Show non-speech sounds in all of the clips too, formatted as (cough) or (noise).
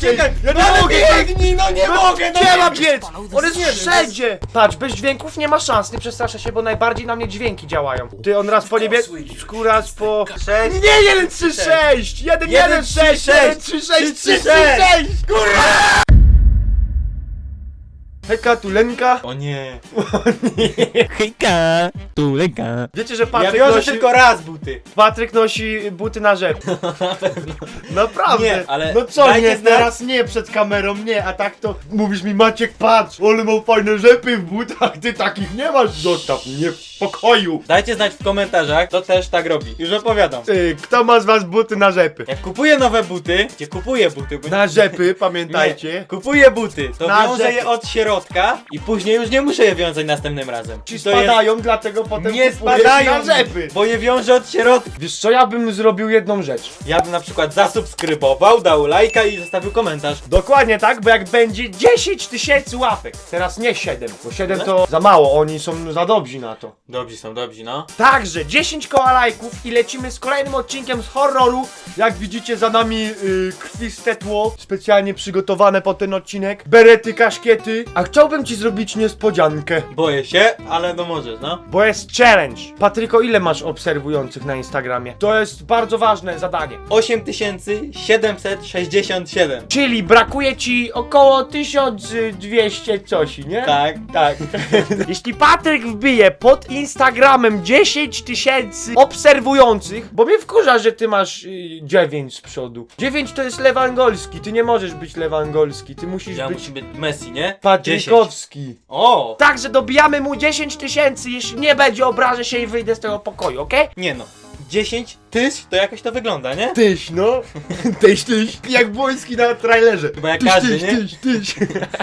Czekaj, Ja nie ale mogę, biegnij, no nie mogę, no nie- mam biec? On jest Nie wszędzie! Patrz, bez dźwięków nie ma szans, nie przestraszę się, bo najbardziej na mnie dźwięki działają. Ty, on raz po niebie... Raz po... Sześć. Nie, 1, 3, 6! 1, 1, 6! 1, 3, 6, 3, 3, 6! Kurwa! Hejka, tulenka. (laughs) O nie. Hejka, tulenka. Wiecie, że Ja Patryk wiążę nosi... tylko raz buty. Patryk nosi buty na rzep. (laughs) Naprawdę. Nie, ale No co, dajcie nie, znać- teraz nie, przed kamerą nie, a tak to mówisz mi Maciek, patrz, ale mam fajne rzepy w butach, ty takich nie masz, zostaw mnie w spokoju. Dajcie znać w komentarzach, kto też tak robi. Już opowiadam. Ty, kto ma z was buty na rzepy? Jak kupuję nowe buty, gdzie kupuję buty, bo Na rzepy, (laughs) nie, pamiętajcie. kupuję buty, to Na wiążę rzepy. je od środka i później już nie muszę je wiązać następnym razem. I to jest- spadają, dlatego potem Nie kupujesz spadają, na rzepy. bo je wiążę od środka. Wiesz co, ja bym zrobił jedną rzecz. Ja bym na przykład zasubskrybował, dał lajka i zostawił komentarz. Dokładnie tak, bo jak będzie 10 tysięcy łapek, teraz nie 7, bo 7 to za mało, oni są za dobrzy na to. Dobrzy są, dobrzy, no. Także 10 koła lajków i lecimy z kolejnym odcinkiem z horroru. Jak widzicie za nami yy, krwiste tło, specjalnie przygotowane po ten odcinek. Berety, kaszkiety. A chciałbym ci zrobić niespodziankę, Boję się, ale no możesz, no. bo jest challenge. Patryko, ile masz obserwujących na Instagramie? To jest bardzo ważne zadanie. 8767. Czyli brakuje ci około 1200 coś, nie? Tak. Tak. (laughs) Jeśli Patryk wbije pod Instagramem 10 tysięcy obserwujących, bo mnie wkurza, że ty masz y, 9 z przodu. 9 to jest lewangolski, ty nie możesz być lewangolski, ty musisz Ja być muszę być Messi, nie? 10. patrykowski. O! Także dobijamy mu 10 tysięcy, jeśli nie będzie obrażę się i wyjdę z tego pokoju, okej? Nie no. 10 tyś to jakoś to wygląda, nie? Tyś, no. (laughs) tyś, tyś. Jak Błoński na trailerze. Chyba jak tyś, każdy, tyś, nie? tyś, tyś.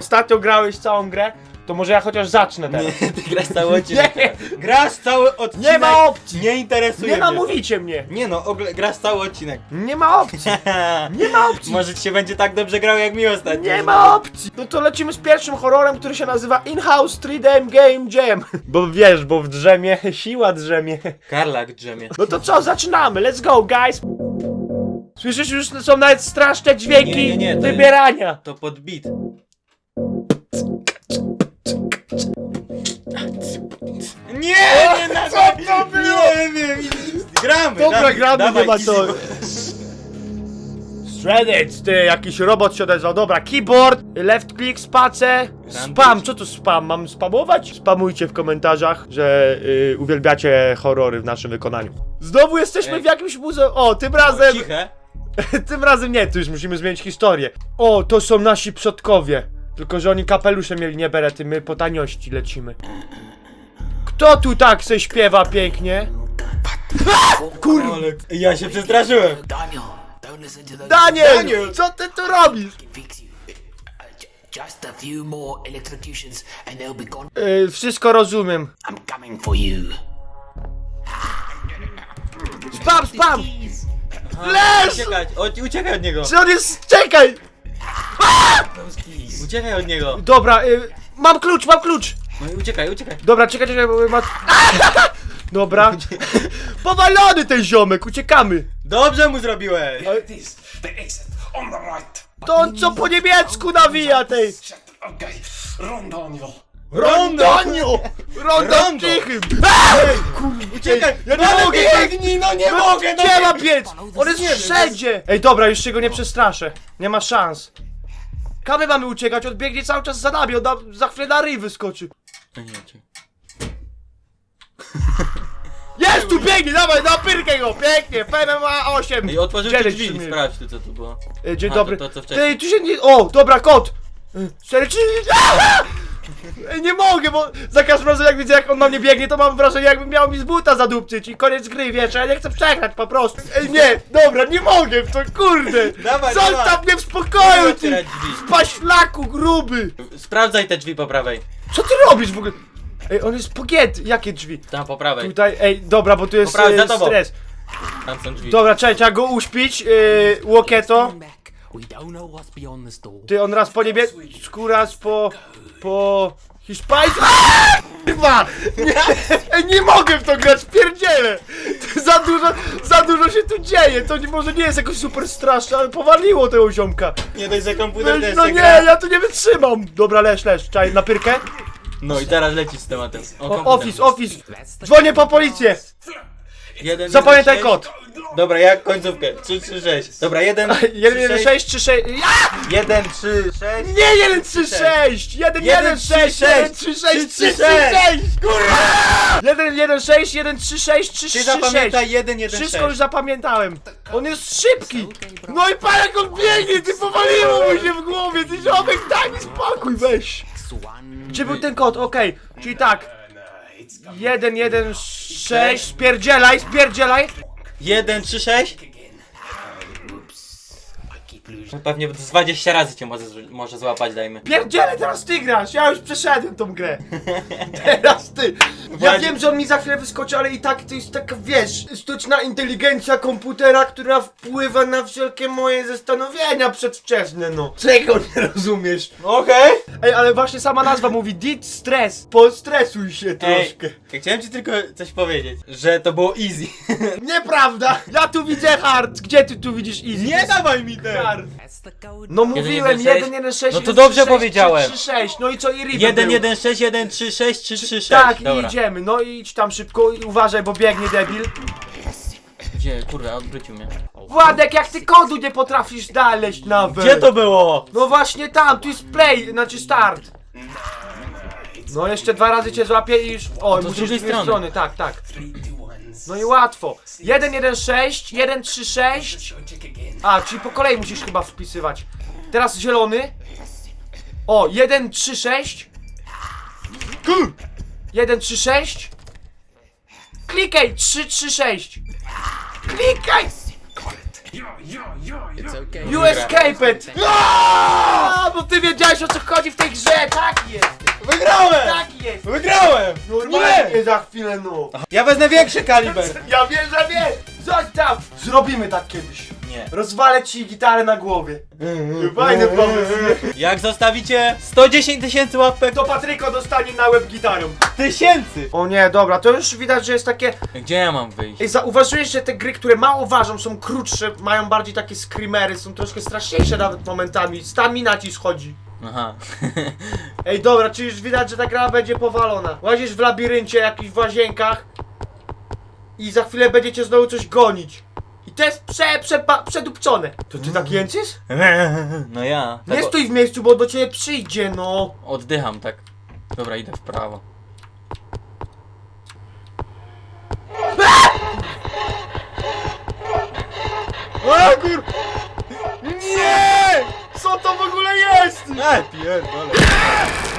Ostatnio grałeś całą grę, to może ja chociaż zacznę teraz. Nie, ty grasz cały (laughs) odcinek. Nie. Grasz cały odcinek. Nie ma opcji. Nie interesuje Nie mnie. to. namówicie mnie. Nie no, ogle- grasz cały odcinek. (laughs) Nie ma opcji. (laughs) Nie ma opcji. Może ci się będzie tak dobrze grał jak mi ostatnio. Nie ma opcji. No to lecimy z pierwszym horrorem, który się nazywa In-House 3D Game Jam. Bo wiesz, bo w drzemie siła drzemie. Karlak drzemie. No to co, zaczynamy. Let's go, guys. Słyszysz, już są nawet straszne dźwięki Nie, nie, nie, to wybierania. To pod Nie, nie, na co to było? Nie wiem, gramy. Dobra, gramy, nie ma co. Shredded, ty, jakiś robot się odezwał. Dobra, keyboard, left click, space, spam. Co to spam? Mam spamować? Spamujcie w komentarzach, że y, uwielbiacie horrory w naszym wykonaniu. Znowu jesteśmy Ej. w jakimś muzeum. O, tym razem. Ciche. (laughs) Tym razem nie, tu już musimy zmienić historię. O, to są nasi przodkowie. Tylko, że oni kapelusze mieli, nie berety, my po taniości lecimy. Kto tu tak se śpiewa pięknie? (laughs) Kurwa. Ale ja się przestraszyłem. Daniel, don't listen to those. Daniel! Daniel! Co ty tu robisz? can fix you. Uh, ju- just a few more electrocutions and they'll be gone. Yy, wszystko rozumiem. I'm coming for you. Spam, spam! Leż! Uciekać, o, uciekaj od niego. Czy on jest... Czekaj! Uciekaj od niego. Dobra, y, mam klucz, mam klucz! No i uciekaj, uciekaj. Dobra, czekaj, czekaj, bo ma... (laughs) Dobra. Powalony ten ziomek, uciekamy. Dobrze mu zrobiłeś. This, the exit on the right. To on co po niemiecku nawija tej... Shut, okay. Run, Daniel. Rondoniu! Rondo Rondo. cichym! Kurde, Uciekaj, ja nie mogę! biegnij, no nie No, mogę, no Gdzie nie- ma biec? On jest wszędzie! Ej, dobra, już się go nie przestraszę. Nie ma szans. Kamy mamy uciekać, on biegnie cały czas za nami, on na, za chwilę na ryj wyskoczy. No nie, uciekaj. Jest tu biegnie, dawaj, napyrkaj go, pięknie, FMMA 8. Ej, otworzył Challenge drzwi, sprawdź tu co tu było. Ej, Dzień Aha, dobry. to- co wcześniej. Ty, tu się nie... O, dobra, kot! Cztery, trzy... Ej, nie mogę, bo za każdym razem jak widzę jak on na mnie biegnie, to mam wrażenie jakbym miał mi z buta zadupcyć i koniec gry, wiesz, a ja nie chcę przegrać po prostu. Ej, nie, dobra, nie mogę w to, kurde! (laughs) Dawaj, Zostaw dawaj. mnie w spokoju, ty! Otwierać drzwi. Paślaku gruby! Sprawdzaj te drzwi po prawej. Co ty robisz w ogóle? Ej, on jest pogięty, jakie drzwi? Tam po prawej. Tutaj, ej, dobra, bo tu jest e, tobą. stres. Tam są drzwi. Dobra, czekaj, trzeba go uśpić, yy, łokieto. Ty, on raz po niebie... raz po... po... hiszpańsku... kurwa! Nie, Ej, nie mogę w to grać, pierdzielę! To Za dużo, za dużo się tu dzieje, to nie, może nie jest jakoś super straszne, ale powaliło tego ziomka. Nie dość, że komputer No, no nie, ja tu nie wytrzymam! Dobra, leż, leż, czaj, na pyrkę? No i teraz lecisz z tematem. O, komputer. office, office! Dzwonię po policję! Jeden, Zapamiętaj jeden, kod! Dobra, jak końcówkę? 3, 3, 6. Dobra, 1, 1, 1, 6, 3, 6. Ja! 1, 3, 6. Nie 1, 3, 6! 1, 1, 6, 1, 3, 6, 3, 3, 6! Kurwa! 1, 1, 6, 1, 3, 6, 3, 3, Ty 6. zapamiętaj 1, 1, 6. Wszystko już zapamiętałem. On jest szybki! No i pan jak on biegnie, ty powaliło mu się w głowie, ty ziomek, daj mi spokój, weź! Gdzie był ten kod? Okej, czyli tak. 1, 1, 6, spierdzielaj, spierdzielaj! 1, 3, 6. Pewnie z 20 razy cię może, może złapać, dajmy. Pierdzielę, teraz ty grasz, ja już przeszedłem tą grę. (laughs) Teraz ty. Ja wiem, że on mi za chwilę wyskoczy, ale i tak to jest taka, wiesz, sztuczna inteligencja komputera, która wpływa na wszelkie moje zastanowienia przedwczesne, no. Czego nie rozumiesz? Okej. Ej, ale właśnie sama nazwa mówi Dit Stress. Postresuj się Ej, troszkę. ja chciałem ci tylko coś powiedzieć, że to było easy. Nieprawda! Ja tu widzę hard! Gdzie ty tu widzisz easy? Nie dawaj mi ten! hard! No mówiłem 1, 1, 1, 6, No to dobrze powiedziałem. 3, 6, no i co i Riven 1, był. 1, 6, 1, 3, 6, 3, 3, 6. Tak, i Dobra. idziemy. No i idź tam szybko i uważaj, bo biegnie debil. Gdzie? Kurwa, odwrócił mnie. Władek, jak ty kodu nie potrafisz znaleźć nawet. Gdzie to było? No właśnie tam, tu jest play, znaczy start. No jeszcze dwa razy cię złapię i już... O, z musisz drugiej dwie strony. strony, tak, tak. No i łatwo. 1, 1, 6, 1, 3, 6. A, czyli po kolei musisz chyba wpisywać. Teraz zielony. O, 1, 3, 6. 1, 3, 6. Klikaj, 3, 3, 6. Klikaj! Yo, yo, yo, yo. You escaped! Aaaa, Bo ty wiedziałeś o co chodzi w tej grze, tak jest! Wygrałem! Tak jest! Wygrałem! Normalnie za chwilę no! Ja wezmę większy kaliber! (laughs) Ja wiem, że wiem! Zostaw! Zrobimy tak kiedyś! Nie. Rozwalę ci gitarę na głowie! Fajny pomysł! nie? Jak zostawicie 110 tysięcy łapek, To Patryko dostanie na łeb gitarą! tysięcy! O nie, dobra, to już widać, że jest takie... Gdzie ja mam wyjść? Ej, zauważyłeś, że te gry, które mało ważą, są krótsze, mają bardziej takie screamery, są troszkę straszniejsze nawet momentami. Stamina ci schodzi. Aha. (laughs) Ej, dobra, czy już widać, że ta gra będzie powalona. Łazisz w labiryncie, jakichś w łazienkach i za chwilę będziecie znowu coś gonić. I to jest prze, prze, pa- przedupczone. To ty tak jęczysz? (laughs) No ja. Nie Tak o- stój w miejscu, bo do ciebie przyjdzie, no. Oddycham tak. Dobra, idę w prawo. A kur... Ej, pierdolę.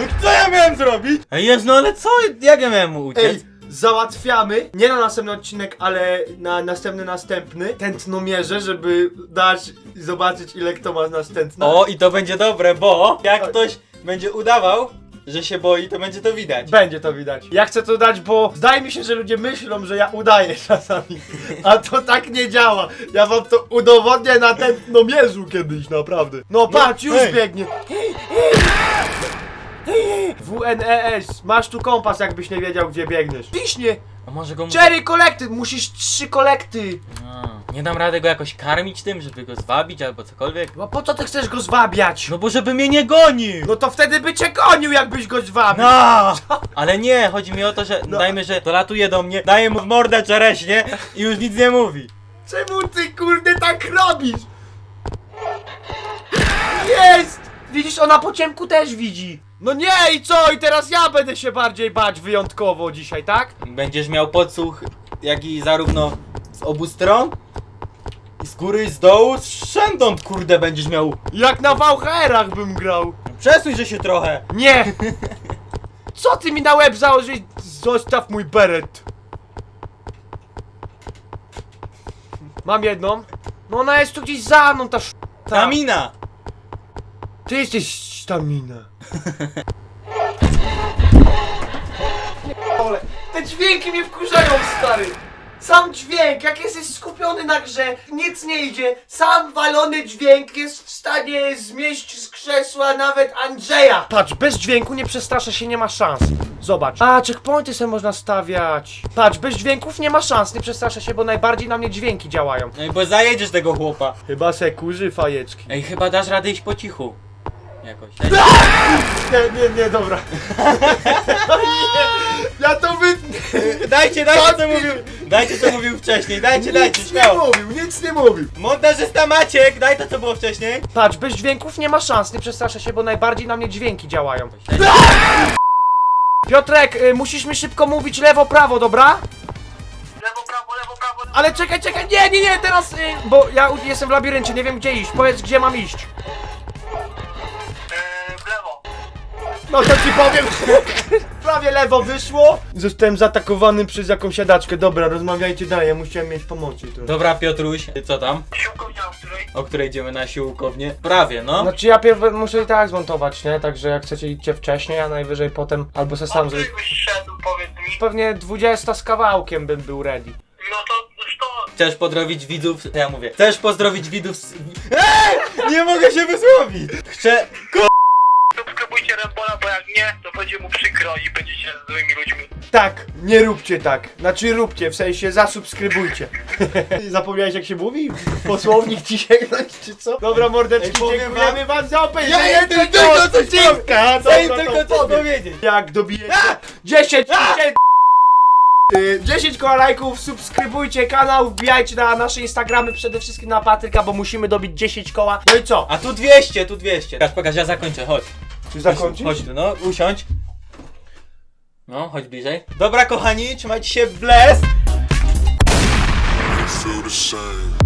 No co ja miałem zrobić? Ej, jest, no ale co? Jak ja miałem mu uciec? Ej, załatwiamy, nie na następny odcinek, ale na następny, następny, tętnomierze, żeby dać i zobaczyć ile kto ma następny. O, i to będzie dobre, bo jak ktoś będzie udawał, że się boi, to będzie to widać. Będzie to widać. Ja chcę to dać, bo zdaje mi się, że ludzie myślą, że ja udaję (laughs) czasami. A to tak nie działa. Ja wam to udowodnię na tętnomierzu kiedyś, naprawdę. No patrz, już hej. biegnie. WNES, masz tu kompas, jakbyś nie wiedział, gdzie biegniesz. Piśnie! A może go... Cztery kolekty, musisz trzy kolekty. Nie dam rady go jakoś karmić tym, żeby go zwabić albo cokolwiek? No po co ty chcesz go zwabiać? No bo żeby mnie nie gonił! No to wtedy by cię gonił, jakbyś go zwabił. No! Ale nie, chodzi mi o to, że No. dajmy, że dolatuje do mnie, daję mu w mordę czereśnie i już nic nie mówi. Czemu ty kurde tak robisz? Jest! Widzisz, ona po ciemku też widzi. No nie i co? I teraz ja będę się bardziej bać wyjątkowo dzisiaj, tak? Będziesz miał podsłuch, jak i zarówno z obu stron, góry, i z dołu, sządąd kurde będziesz miał. Jak na VHR-ach bym grał. Przesuń że się trochę. Nie! Co ty mi na łeb założyć? Zostaw mój beret. Mam jedną. No ona jest tu gdzieś za mną, ta sz... ta- Stamina! Ty jesteś stamina. Te dźwięki mnie wkurzają, stary. Sam dźwięk, jak jesteś skupiony na grze, nic nie idzie, sam walony dźwięk jest w stanie zmieść z krzesła nawet Andrzeja. Patrz, bez dźwięku nie przestraszę się, nie ma szans. Zobacz. A, checkpointy sobie można stawiać. Patrz, bez dźwięków nie ma szans, nie przestraszę się, bo najbardziej na mnie dźwięki działają. No i bo zajedziesz tego chłopa. Chyba se kurzy fajeczki. Ej, chyba dasz radę iść po cichu. Jakoś. (laughs) Nie, nie, nie, dobra. nie, (laughs) ja to wytnę. Dajcie, dajcie co mówił. Dajcie co mówił wcześniej, dajcie, dajcie, Nic nie śmiało. mówił, nic nie mówił. Montażysta Maciek, daj to co było wcześniej. Patrz, bez dźwięków nie ma szans, nie przestraszę się, bo najbardziej na mnie dźwięki działają. Piotrek, y, musisz mi szybko mówić lewo, prawo, dobra? Lewo, prawo, lewo, prawo, lewo. Ale czekaj, czekaj, nie, nie, nie, teraz, y, bo ja u- jestem w labiryncie, nie wiem gdzie iść, powiedz gdzie mam iść. No to ci powiem, (laughs) prawie lewo wyszło. Zostałem zaatakowany przez jakąś siadaczkę, dobra, rozmawiajcie dalej, ja musiałem mieć pomocy trochę. Dobra, Piotruś, co tam? Siłkownia, o której? O której idziemy na siłkownię? Prawie, no. Znaczy ja pierw muszę i tak zmontować, nie? Także jak chcecie idźcie wcześniej, a najwyżej potem albo se sam O zrobić. byś szedł, powiedz mi. Pewnie 20 z kawałkiem bym był ready. No to to. Chcesz pozdrowić widzów? Ja mówię. Chcesz pozdrowić widzów z... Eee! Nie mogę się wysłowić! Chcę... nie, to będzie mu przykro i będziecie złymi ludźmi. Tak, nie róbcie tak. Znaczy róbcie, w sensie zasubskrybujcie. (laughs) Zapomniałeś jak się mówi? Posłownik ci sięgnąć, (laughs) czy co? Dobra mordeczki, Ej, powiem dziękujemy wam za obejrzenie Ja jestem tego tylko coś odcinka. Chcę im Dobra, tylko to coś powiem. powiedzieć. Jak dobijecie 10, 10, y, 10 koła lajków, subskrybujcie kanał, wbijajcie na nasze Instagramy, przede wszystkim na Patryka, bo musimy dobić 10 koła. No i co? A tu 200, tu 200. Pokaż, pokaż, ja zakończę, chodź. Czy zakończyć? Chodź tu, no, usiądź. No, chodź bliżej. Dobra, kochani, trzymajcie się, bless! feel the same.